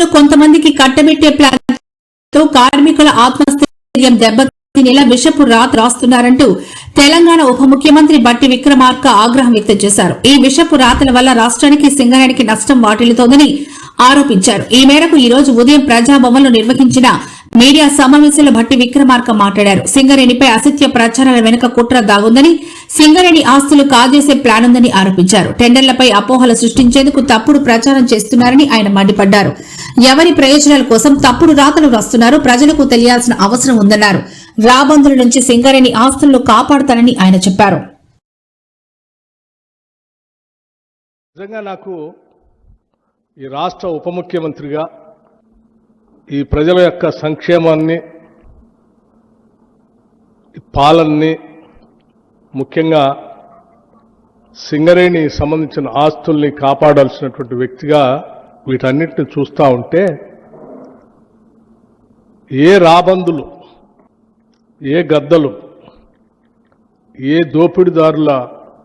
ఆస్తులను కొంతమందికి కట్టబెట్టే ప్లాన్తో కార్మికుల ఆత్మస్థైర్యం దెబ్బతినేలా విషపు రాత్ రాస్తున్నారంటూ తెలంగాణ ఉప ముఖ్యమంత్రి బట్టి విక్రమార్క ఆగ్రహం వ్యక్తం చేశారు. ఈ విషపు రాతల వల్ల రాష్ట్రానికి సింగరేణికి నష్టం వాటిల్లుతోందని ఆరోపించారు. ఈ మేరకు ఈ రోజు ఉదయం ప్రజాభవన్లో నిర్వహించిన మీడియా సమావేశంలో భట్టి విక్రమార్క మాట్లాడారు. సింగరేణిపై అసత్య ప్రచారాల వెనుక కుట్ర దాగుందని సింగరేణి ఆస్తులు కాజేసే ప్లాన్ ఉందని ఆరోపించారు. టెండర్లపై అపోహలు సృష్టించేందుకు తప్పుడు ప్రచారం చేస్తున్నారని ఆయన మండిపడ్డారు. ఎవరి ప్రయోజనాల కోసం తప్పుడు రాతలు రాస్తున్నారు ప్రజలకు తెలియాల్సిన అవసరం ఉందన్నారు. రాబందుల నుంచి సింగరేణి ఆస్తులను కాపాడతానని ఆయన చెప్పారు. నిజంగా నాకు ఈ రాష్ట్ర ఉప ముఖ్యమంత్రిగా ఈ ప్రజల యొక్క సంక్షేమాన్ని ఈ పాలనని ముఖ్యంగా సింగరేణి సంబంధించిన ఆస్తుల్ని కాపాడాల్సినటువంటి వ్యక్తిగా వీటన్నిటిని చూస్తూ ఉంటే ఏ రాబందులు ఏ గద్దలు ఏ దోపిడీదారుల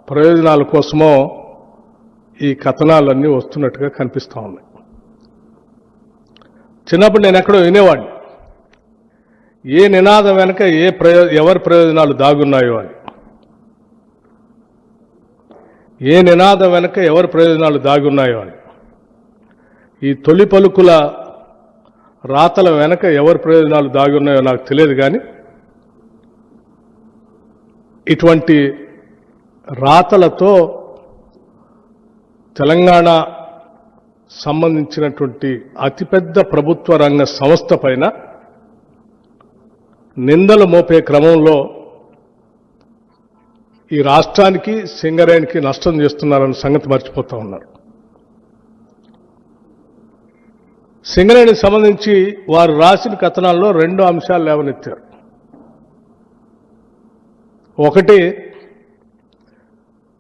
ప్రయోజనాల కోసమో ఈ కథనాలన్నీ వస్తున్నట్టుగా కనిపిస్తూ ఉన్నాయి. చిన్నప్పుడు నేను ఎక్కడో వినేవాడిని. ఏ నినాదం వెనక ఏ ప్రయో ఎవరి ప్రయోజనాలు దాగున్నాయో అని. ఏ నినాదం వెనక ఎవరి ప్రయోజనాలు దాగున్నాయో అని. ఈ తొలి పలుకుల రాతల వెనక ఎవరి ప్రయోజనాలు దాగున్నాయో నాకు తెలియదు కానీ ఇటువంటి రాతలతో తెలంగాణ సంబంధించినటువంటి అతిపెద్ద ప్రభుత్వ రంగ సంస్థ పైన నిందలు మోపే క్రమంలో ఈ రాష్ట్రానికి సింగరేణికి నష్టం చేస్తున్నారన్న సంగతి మర్చిపోతూ ఉన్నారు. సింగరేణికి సంబంధించి వారు రాసిన కథనాల్లో రెండు అంశాలు లేవనెత్తారు. ఒకటి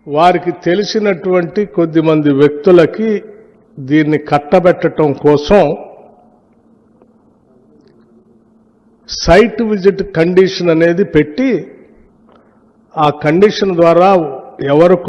వారికి తెలిసినటువంటి కొద్దిమంది వ్యక్తులకి దీన్ని కట్టబెట్టడం కోసం సైట్ విజిట్ కండిషన్ అనేది పెట్టి ఆ కండిషన్ ద్వారా ఎవరు